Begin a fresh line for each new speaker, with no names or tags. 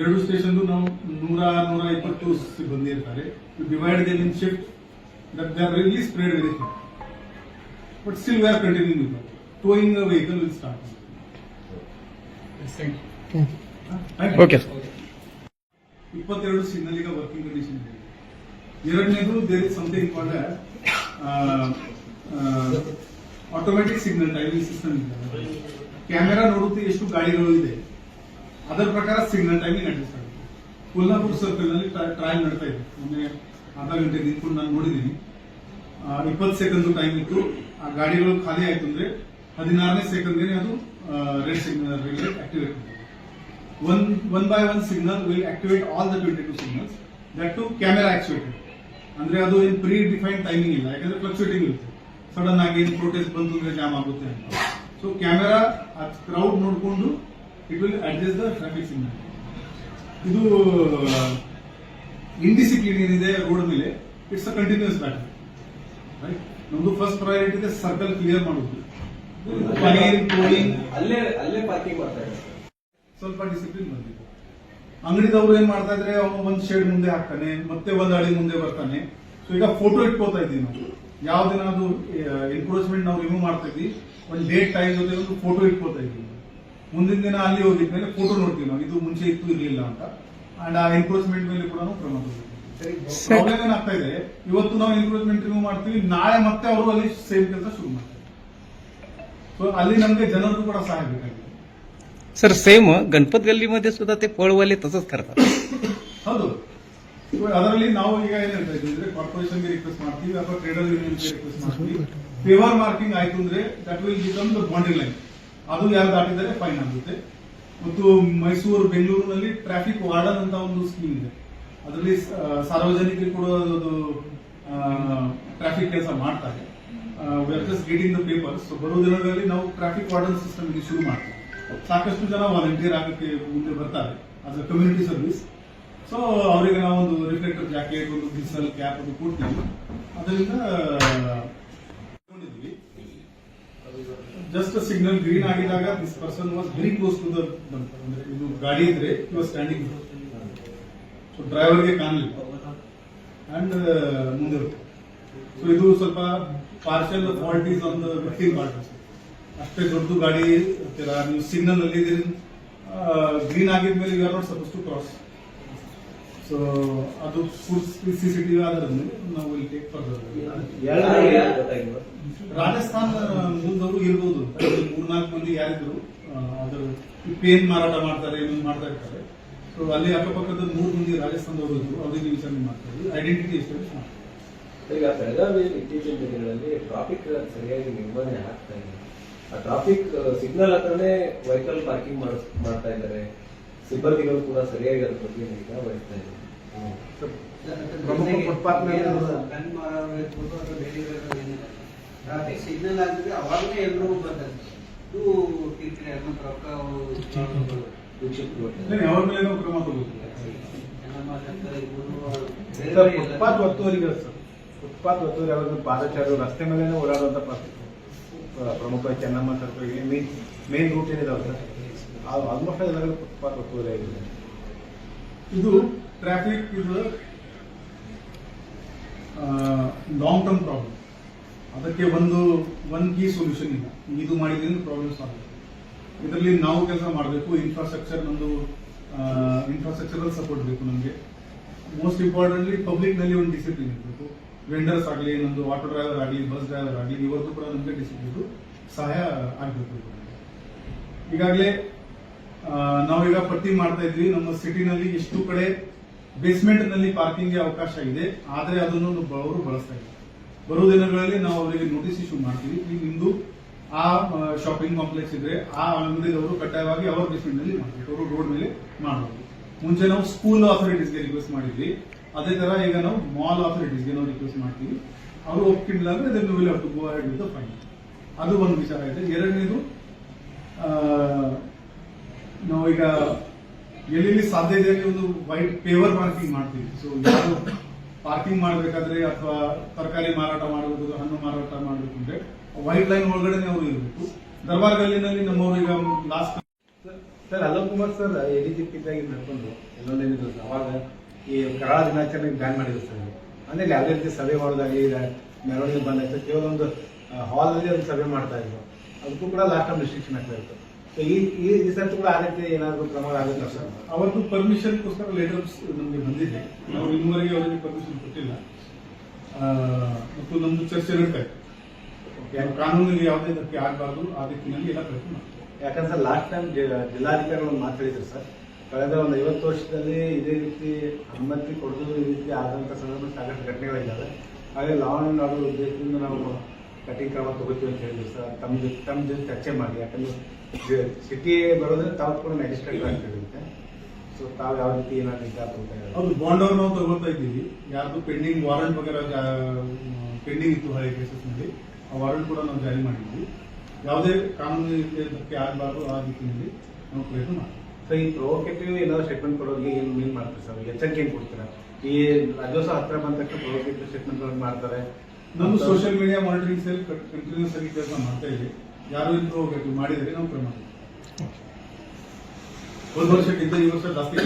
ಎರಡು ಸ್ಟೇಷನ್ ನಾವು ನೂರ ನೂರ ಇಪ್ಪತ್ತು ಬಂದಿರ್ತಾರೆ. ಇರ್ತಾರೆ divide in shift that they are really spread very but still we are continue with towing vehicle will
start okay
ಇಪ್ಪತ್ತೆರಡು ಸಿಗ್ನಲ್ ಈಗ ವರ್ಕಿಂಗ್ ಕಂಡೀಷನ್ ಇದೆ. ಎರಡನೇದು there is something called automatic signal timing system ಇದೆ. Camera ನೋಡುತ್ತೆ ಎಷ್ಟು ಗಾಡಿಗಳು ಇದೆ. ಅದರ ಪ್ರಕಾರ ಸಿಗ್ನಲ್ ಟೈಮಿಂಗ್ ಅಡ್ಜಸ್ಟ್ ಆಗುತ್ತೆ. ಕೊಲ್ಲಾಪುರ ಸರ್ಕಲ್ನಲ್ಲಿ ಟ್ರಯಲ್ ನಡೀತಾ ಇದೆ. ಮೊನ್ನೆ ಅರ್ಧ ಗಂಟೆ ನಿಂತ್ಕೊಂಡು ನಾನು ನೋಡಿದ್ದೀನಿ. ಇಪ್ಪತ್ತು ಸೆಕೆಂಡ್ ಟೈಮ್ ಇತ್ತು. ಆ ಗಾಡಿಗಳು ಖಾಲಿ ಆಯ್ತು ಅಂದ್ರೆ ಹದಿನಾರನೇ ಸೆಕೆಂಡ್ಗೆ ಅದು red signal activate one one by one signal will activate all the twenty two signals that two camera activated ಅಂದ್ರೆ ಅದು ಏನು ಪ್ರೀ ಡಿಫೈನ್ ಟೈಮಿಂಗ್ ಇಲ್ಲ. ಯಾಕಂದ್ರೆ ಫ್ಲಕ್ಚುಯೇಟಿಂಗ್ ಇರುತ್ತೆ. ಸಡನ್ ಆಗಿ ಏನು ಪ್ರೊಟೆಸ್ಟ್ ಬಂತು ಅಂದ್ರೆ ಜಾಮ್ ಆಗುತ್ತೆ ಅಂತ. ಸೊ ಕ್ಯಾಮೆರಾ ಕ್ರೌಡ್ ನೋಡಿಕೊಂಡು it will adjust the traffic signal ಇದು ಇಂಡಿಸಿಪ್ಲಿನ್ ಏನಿದೆ ರೋಡ್ ಮೇಲೆ it's a continuous battle right ನಮ್ದು ಫಸ್ಟ್ ಪ್ರಯಾರಿಟಿ ಇದೆ ಸರ್ಕಲ್ ಕ್ಲಿಯರ್ ಮಾಡೋದು
ಅಲ್ಲೇ ಅಲ್ಲೇ ಪಾರ್ಕಿಂಗ್ ಮಾಡ್ತಾ
ಸ್ವಲ್ಪ ಡಿಸಿಪ್ಲಿನ್ ಬಂದಿದೆ ಅಂಗಡಿದವ್ರು ಏನ್ ಮಾಡ್ತಾ ಇದ್ರೆ? ಅವನು ಒಂದ್ ಶೇಡ್ ಮುಂದೆ ಹಾಕ್ತಾನೆ ಮತ್ತೆ ಒಂದ್ ಅಡಿ ಮುಂದೆ ಬರ್ತಾನೆ. ಸೊ ಈಗ ಫೋಟೋ ಇಟ್ಕೋತಾ ಇದ್ದೀವಿ ನಾವು. ಯಾವ ದಿನ ಅದು ಎನ್ಕ್ರೋಚ್ಮೆಂಟ್ ನಾವು ರಿಮೂವ್ ಮಾಡ್ತಾ ಇದ್ವಿ. ಒಂದ್ ಡೇಟ್ ಟೈಮ್ ಜೊತೆ ಒಂದು ಫೋಟೋ ಇಟ್ಕೋತಾ ಇದ್ವಿ ಮುಂದಿನ ದಿನ ಅಲ್ಲಿ ಹೋಗಿದ್ಮೇಲೆ ಫೋಟೋ ನೋಡ್ತೀವಿ ನಾವು ಇದು ಮುಂಚೆ ಇತ್ತು ಇರ್ಲಿಲ್ಲ ಅಂತ ಅಂಡ್ ಆ ಎನ್ಕ್ರೋಚ್ಮೆಂಟ್ ಮೇಲೆ ಕೂಡ ನಾವು ಕ್ರಮ ತಗೋತೀವಿ ಪ್ರಾಬ್ಲಮ್ ಏನಾಗ್ತಾ ಇದೆ ಇವತ್ತು ನಾವು ಎನ್ಕ್ರೋಚ್ಮೆಂಟ್ ರಿಮೂವ್ ಮಾಡ್ತೀವಿ ನಾಳೆ ಮತ್ತೆ ಅವರು ಅಲ್ಲಿ ಸೇಮ್ ಕೆಲಸ ಶುರು ಮಾಡ್ತಾರೆ ಸೊ ಅಲ್ಲಿ ನಮ್ಗೆ ಜನರು ಕೂಡ ಸಹಾಯ ಬೇಕಾಗಿದೆ
सर सेम गणपत गल्लीमध्ये सुद्धा ते पळवाले तसंच करतात
ಹೌದು So, ಅದರಲ್ಲಿ ನಾವು ಈಗ ಏನ್ ಹೇಳ್ತಾ ಇದ್ದೀವಿ ಅಂದ್ರೆ ಕಾರ್ಪೊರೇಷನ್ಗೆ ರಿಕ್ವೆಸ್ಟ್ ಮಾಡ್ತೀವಿ ಅಥವಾ ಟ್ರೇಡರ್ ಯೂನಿಯನ್ಗೆ ರಿಕ್ವೆಸ್ಟ್ ಮಾಡ್ತೀವಿ ಪೇವರ್ ಮಾರ್ಕಿಂಗ್ ಆಯ್ತು ಅಂದ್ರೆ that will become the bonding line ಅದು ಯಾರು ದಾಟಿದರೆ ಫೈನ್ ಆಗುತ್ತೆ ಮತ್ತು ಮೈಸೂರು, ಬೆಂಗಳೂರಿನಲ್ಲಿ ಟ್ರಾಫಿಕ್ ವಾರ್ಡನ್ ಅಂತ ಒಂದು ಸ್ಕೀಮ್ ಇದೆ. ಅದರಲ್ಲಿ ಸಾರ್ವಜನಿಕರು ಕೂಡ ಟ್ರಾಫಿಕ್ ಕೆಲಸ ಮಾಡ್ತಾರೆ. ಗೆಟಿಂಗ್ ದ ಪೇಪರ್ಸ್ ಬರೋ ದಿನಗಳಲ್ಲಿ ನಾವು ಟ್ರಾಫಿಕ್ ವಾರ್ಡನ್ ಸಿಸ್ಟಮ್ ಶುರು ಮಾಡ್ತೀವಿ. ಸಾಕಷ್ಟು ಜನ ವಾಲಂಟಿಯರ್ ಆಗಕ್ಕೆ ಮುಂದೆ ಬರ್ತಾರೆ as a community service so ಅವರಿಗೆ ನಾವು ಒಂದು ರಿಫ್ಲೆಕ್ಟರ್ ಜಾಕೆಟ್ ಒಂದು ಬಿಸಲ್ ಕ್ಯಾಪ್ ಅದು ಕೊಡ್ತೀವಿ. ಅದರಿಂದ just signal green ಆಗಿದಾಗ this person was very close to ಇದು ಗಾಡಿ ಇದ್ರೆ ಸ್ಟ್ಯಾಂಡಿಂಗ್ ಸೊ ಡ್ರೈವರ್ಗೆ ಕಾಣಲಿಲ್ಲ. ಅಂಡ್ ಮುಂದೆ ಸೊ ಇದು ಸ್ವಲ್ಪ partial fault is on the part ಅಷ್ಟೇ ದೊಡ್ಡದು ಗಾಡಿ ನೀವು ಸಿಗ್ನಲ್ ಅಲ್ಲಿ green ಆಗಿದ್ಮೇಲೆ you are not suppose to cross so ಅದು ಸಿ ಸಿ ಟಿವಿ ಆದ್ರಿಂದ ನಾವು ಇಲ್ಲಿ ಟೇಕ್ ಫರ್ದರ್ ರಾಜಸ್ಥಾನ ಮುಂದವರು ಇರ್ಬೋದು ಮೂರು ಮೂರ್ನಾಲ್ಕು ಮಂದಿ ಯಾರಿದ್ರು ಅದ್ರ ಪೇನ್ ಮಾರಾಟ ಮಾಡ್ತಾರೆ ಏನೊಂದು ಮಾಡ್ತಾ ಇರ್ತಾರೆ. ಸೊ ಅಲ್ಲಿ ಅಕ್ಕಪಕ್ಕದ ಮೂರು ಮಂದಿ ರಾಜಸ್ಥಾನದವರು ಇದ್ರು. ಅವ್ರಿಗೆ ವಿಚಾರಣೆ ಮಾಡ್ತಾರೆ ಐಡೆಂಟಿಟಿ ಎಸ್ಟಾಬ್ಲಿಷ್ ಮಾಡ್ತಾರೆ
ಈಗ ಬೆಳಗಾವಿ ಇತ್ತೀಚಿನ ದಿನಗಳಲ್ಲಿ ಟ್ರಾಫಿಕ್ ಸರಿಯಾಗಿ ನಿರ್ವಹಣೆ ಆಗ್ತಾ ಇಲ್ಲ. ಆ ಟ್ರಾಫಿಕ್ ಸಿಗ್ನಲ್ ಹತ್ರನೇ ವೆಹಿಕಲ್ ಪಾರ್ಕಿಂಗ್ ಮಾಡ್ತಾ ಇದ್ದಾರೆ. ಸಿಬ್ಬಂದಿಗಳು ಕೂಡ ಸರಿಯಾಗಿ ಅದ್ರ ಬಗ್ಗೆ ನಿಗಾ ವಹಿಸ್ತಾ
ಮೇಲೆ ಟ್ರಾಫಿಕ್ ಸಿಗ್ನಲ್ ಆಗಿದ್ರೆ ಅವಾಗಲೇ ಎಲ್ಲರೂ ಇದು ಕಿರಿಕಿರಿ ರೊಕ್ಕ
ಫುಟ್ಪಾತ್ ಒತ್ತುವರಿಗಳು ಸರ್. ಫುಟ್ಪಾತ್ ಒತ್ತುವರಿ ಪಾದಚಾರರು ರಸ್ತೆ ಮೇಲೆ ಓಡಾಡುವಂತ ಪ್ರಮುಖ Chennamma circle main main route ಏನಿದಾವೆ sir? Almost ಅದರಲ್ಲಿ ಫುಟ್ಪಾತ್ ಆಗಿದೆ
ಇದು ಟ್ರಾಫಿಕ್ ಇದು ಲಾಂಗ್ ಟರ್ಮ್ ಪ್ರಾಬ್ಲಮ್ ಅದಕ್ಕೆ ಒಂದು ಒನ್ ಕೀ ಸೊಲ್ಯೂಷನ್ ಇಲ್ಲ. ಇದು ಮಾಡಿದ್ರೆ ಪ್ರಾಬ್ಲಮ್ ಸಾಲ್ವ್ ಇದರಲ್ಲಿ ನಾವು ಕೆಲಸ ಮಾಡಬೇಕು ಇನ್ಫ್ರಾಸ್ಟ್ರಕ್ಚರ್ ನಮ್ದು ಇನ್ಫ್ರಾಸ್ಟ್ರಕ್ಚರಲ್ ಸಪೋರ್ಟ್ ಬೇಕು ನಮಗೆ. ಮೋಸ್ಟ್ ಇಂಪಾರ್ಟೆಂಟ್ಲಿ ಪಬ್ಲಿಕ್ನಲ್ಲಿ ಒಂದು ಡಿಸಿಪ್ಲಿನ್ ಇರಬೇಕು. ವೆಂಡರ್ಸ್ ಆಗಲಿ ನಮ್ಮದು ಆಟೋ ಡ್ರೈವರ್ ಆಗಲಿ ಬಸ್ ಡ್ರೈವರ್ ಆಗಲಿ, ಇವತ್ತು ಕೂಡ ನಮಗೆ ಡಿಸಿಪ್ಲಿನ್ ಸಹಾಯ ಆಗಬೇಕು. ಈಗಾಗಲೇ ನಾವೀಗ ಪಟ್ಟಿ ಮಾಡ್ತಾ ಇದ್ವಿ. ನಮ್ಮ ಸಿಟಿನಲ್ಲಿ ಎಷ್ಟು ಕಡೆ ಬೇಸ್ಮೆಂಟ್ನಲ್ಲಿ ಪಾರ್ಕಿಂಗ್ಗೆ ಅವಕಾಶ ಇದೆ. ಆದರೆ ಅದನ್ನು ಅವರು ಬಳಸ್ತಾ ಇದ್ದಾರೆ ಬರುವ ದಿನಗಳಲ್ಲಿ ನಾವು ಅವರಿಗೆ ನೋಟಿಸ್ ಇಶ್ಯೂ ಮಾಡ್ತೀವಿ. ಈಗ ನಿಮ್ದು ಆ ಶಾಪಿಂಗ್ ಕಾಂಪ್ಲೆಕ್ಸ್ ಇದ್ರೆ ಆ ಅಂಗಡಿಯವರು ಕಡ್ಡಾಯವಾಗಿ ಅವರ ಬೇಸ್ಮೆಂಟ್ನಲ್ಲಿ ಮಾಡಬೇಕು ಅವರು ರೋಡ್ ಮೇಲೆ ಮಾಡಬಹುದು ಮುಂಚೆ ನಾವು ಸ್ಕೂಲ್ ಅಥಾರಿಟೀಸ್ಗೆ ರಿಕ್ವೆಸ್ಟ್ ಮಾಡಿದ್ವಿ. ಅದೇ ತರ ಈಗ ನಾವು ಮಾಲ್ ಅಥಾರಿಟೀಸ್ಗೆ ನಾವು ರಿಕ್ವೆಸ್ಟ್ ಮಾಡ್ತೀವಿ. ಅವರು ಒಪ್ಪಿಲ್ಲ ಅಂದ್ರೆ ಅದನ್ನು ವಿಲ್ ಫೈನ್ ಅದು ಒಂದು ವಿಚಾರ ಇದೆ. ಎರಡನೇದು ಆ, ನಾವೀಗ ಎಲ್ಲೆಲ್ಲಿ ಸಾಧ್ಯ ಇದೆ ಒಂದು ವೈಟ್ ಪೇವರ್ ಪಾರ್ಕಿಂಗ್ ಮಾಡ್ತೀವಿ. ಸೊ ಯಾರು ಪಾರ್ಕಿಂಗ್ ಮಾಡಬೇಕಾದ್ರೆ ಅಥವಾ ತರಕಾರಿ ಮಾರಾಟ ಮಾಡಬೇಕು ಹಣ್ಣು ಮಾರಾಟ ಮಾಡಬೇಕು ಅಂದ್ರೆ ವೈಟ್ ಲೈನ್ ಒಳಗಡೆ ಅವರು ಇರಬೇಕು. ದರ್ಬಾರ್ ಗಲ್ಲಿನಲ್ಲಿ ನಮ್ಮವರು ಈಗ
last sir Alok Kumar sir ಎಲ್ಲಿ ಇದ್ದಾಗಿ ನಡ್ಕೊಂಡು ಸರ್ ಅವಾಗ ಈ ಕರಾಳ ದಿನಾಚರಣೆ ಬ್ಯಾನ್ ಮಾಡಿದ್ರು ಸರ್. ಅಂದ್ರೆ ಯಾವುದೇ ರೀತಿ ಸಭೆ ಮಾಡೋದಾಗಲಿ ಮೆರವಣಿಗೆ ಬಂದಾಯ್ತು ಕೇವಲ ಒಂದು ಅಲ್ಲಿ ಒಂದು ಸಭೆ ಮಾಡ್ತಾ ಇದ್ರು. ಅದಕ್ಕೂ ಕೂಡ ಲಾಸ್ಟ್ ಟೈಮ್ ರಿಸ್ಟ್ರಿಕ್ಷನ್ ಆಗ್ತಾ ಇತ್ತು. ಈ ಈ ರಿಸರ್ಚ್ ಕೂಡ ಏನಾದರೂ ಆಗುತ್ತಾ ಸರ್
ಅವತ್ತು ಪರ್ಮಿಷನ್ಗೋಸ್ಕರ ಲೆಟರ್ಸ್ ನಮಗೆ ಬಂದಿದೆ. ನಾವು ಇನ್ನುವರೆಗೆ ಅವರಿಗೆ ಪರ್ಮಿಷನ್ ಕೊಟ್ಟಿಲ್ಲ. ಮತ್ತು ನಮ್ದು ಚರ್ಚೆ ನಡೀತಾ ಇತ್ತು. ಕಾನೂನಿಗೆ ಯಾವುದೇ ಧಕ್ಕೆ ಆಗಬಾರ್ದು ಆ ದಿಕ್ಕಿನಲ್ಲಿ ಎಲ್ಲ ಪ್ರಯತ್ನ ಮಾಡ್ತೀವಿ.
ಯಾಕಂದ್ರೆ ಲಾಸ್ಟ್ ಟೈಮ್ ಜಿಲ್ಲಾಧಿಕಾರಿಗಳು ಮಾತಾಡಿದ್ರು ಸರ್. ಕಳೆದ ಒಂದು ಐವತ್ತು ವರ್ಷದಲ್ಲಿ ಇದೇ ರೀತಿ ಅನುಮತಿ ಕೊಡೋದು ಈ ರೀತಿ ಆದಂಥ ಸಂದರ್ಭ ಸಾಕಷ್ಟು ಘಟನೆಗಳಿದ್ದಾವೆ. ಹಾಗೆ ಲಾ ಆ್ಯಂಡ್ ಆರ್ಡರ್ ಉದ್ದೇಶದಿಂದ ನಾವು ಕಠಿಣ ಕ್ರಮ ತಗೋತೀವಿ ಅಂತ ಹೇಳಿದ್ರು ಸರ್. ತಮ್ಮ ಜೊತೆ ಚರ್ಚೆ ಮಾಡಿ. ಯಾಕಂದ್ರೆ ಸಿಟಿ ಬರೋದ್ರೆ ತಾವು ಕೂಡ ಮ್ಯಾಜಿಸ್ಟ್ರೇಟ್ ಅಂತ ಇರುತ್ತೆ ಸೊ ತಾವು ಯಾವ ರೀತಿ ಏನಾದ್ರು ನಿರ್ಧಾರ ತಗೋತಾ ಇದ್ದಾರೆ
ಹೌದು ಬಾಂಡ್ ಅವ್ರು ನಾವು ತಗೊಳ್ತಾ ಇದ್ದೀವಿ. ಯಾರ್ದು ಪೆಂಡಿಂಗ್ ವಾರಂಟ್ ವಗೇರ ಪೆಂಡಿಂಗ್ ಇತ್ತು ಹಳೆ ಕೇಸಸ್ನಲ್ಲಿ ಆ ವಾರಂಟ್ ಕೂಡ ನಾವು ಜಾರಿ ಮಾಡಿದ್ವಿ. ಯಾವುದೇ ಕಾನೂನು ಧಕ್ಕೆ ಆಗಬಾರ್ದು ಆ ರೀತಿಯಲ್ಲಿ ನಾವು ಪ್ರಯತ್ನ ಮಾಡ್ತೀವಿ.
ಸೊ ಈ ಪ್ರೊವೋಕೇಟಿವ್ ಏನಾದ್ರು ಸ್ಟೇಟ್ಮೆಂಟ್ ಕೊಡೋರಿಗೆ ಏನು ಮೀನ್ ಮಾಡ್ತಾರೆ ಸರ್? ಎಚ್ಚರಿಕೆ ಏನ್ ಕೊಡ್ತೀರಾ? ಈ ರಾಜ್ಯೋತ್ಸವ ಹತ್ರ ಬಂದ ತಕ್ಷಣ ಪ್ರೊವೋಕೇಟಿವ್ ಸ್ಟೇಟ್ಮೆಂಟ್ ಮಾಡ್ತಾರೆ.
ನಮ್ಮ social media monitoring cell continuous ಆಗಿ ಕೆಲಸ ಮಾಡ್ತಾ ಇದೆ. ಯಾರು ಇಂಪ್ರೂವ್ ಮಾಡಿದರೆ ನಾವು ಕ್ರಮ ಒಂದು ವರ್ಷಕ್ಕಿಂತ ಈ ವರ್ಷ ಜಾಸ್ತಿ